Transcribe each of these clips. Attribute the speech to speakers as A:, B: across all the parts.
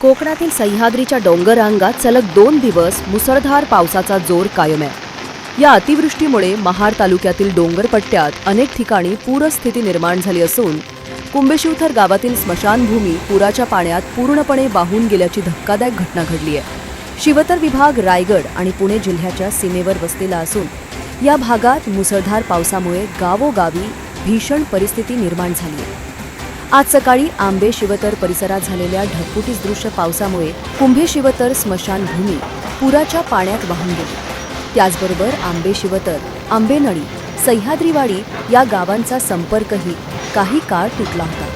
A: कोकणातील सह्याद्रीच्या डोंगररांगात सलग दोन दिवस मुसळधार पावसाचा जोर कायम आहे. या अतिवृष्टीमुळे महाड तालुक्यातील डोंगरपट्ट्यात अनेक ठिकाणी पूरस्थिती निर्माण झाली असून कुंभेशिवथर गावातील स्मशानभूमी पुराच्या पाण्यात पूर्णपणे वाहून गेल्याची धक्कादायक घटना घडली आहे. शिवतर विभाग रायगड आणि पुणे जिल्ह्याच्या सीमेवर वसलेला असून या भागात मुसळधार पावसामुळे गावोगावी भीषण परिस्थिती निर्माण झाली आहे. आज सकाळी आंबे शिवतर परिसरात झालेल्या ढगफुटीसदृश्य पावसामुळे कुंभे शिवतर स्मशानभूमी पुराच्या पाण्यात वाहून गेली. त्याचबरोबर आंबे शिवतर आंबेनळी सह्याद्रीवाडी या गावांचा संपर्कही काही काळ तुटला होता.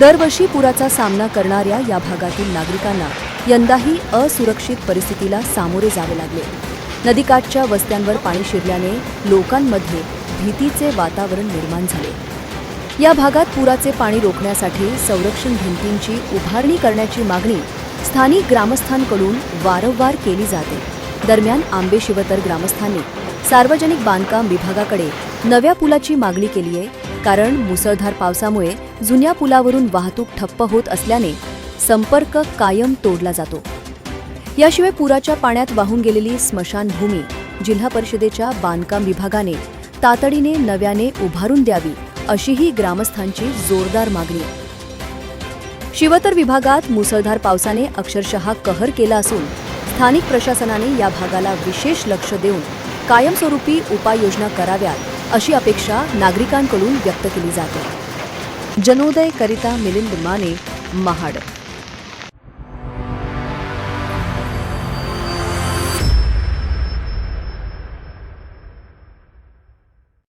A: दरवर्षी पुराचा सामना करणाऱ्या या भागातील नागरिकांना यंदाही असुरक्षित परिस्थितीला सामोरे जावे लागले. नदीकाठच्या वस्त्यांवर पाणी शिरल्याने लोकांमध्ये भीतीचे वातावरण निर्माण झाले. या भागात पुराचे पाणी रोखण्यासाठी संरक्षण भिंतींची उभारणी करण्याची मागणी स्थानिक ग्रामस्थांकडून वारंवार केली जाते. दरम्यान आंबे शिवतर ग्रामस्थांनी सार्वजनिक बांधकाम विभागाकडे नव्या पुलाची मागणी केली आहे कारण मुसळधार पावसामुळे जुन्या पुलावरून वाहतूक ठप्प होत असल्याने संपर्क कायम तोडला जातो. याशिवाय पुराच्या पाण्यात वाहून गेलेली स्मशानभूमी जिल्हा परिषदेच्या बांधकाम विभागाने तातडीने नव्याने उभारून द्यावी अशीही ग्रामस्थांची जोरदार मागणी. शिवतर विभागात मुसळधार पावसाने अक्षरशः कहर केला असून स्थानिक प्रशासनाने या भागाला विशेष लक्ष देऊन कायमस्वरूपी उपाययोजना कराव्यात अशी अपेक्षा नागरिकांकडून व्यक्त केली जाते. जनोदय करिता मिलिंद माने महाड.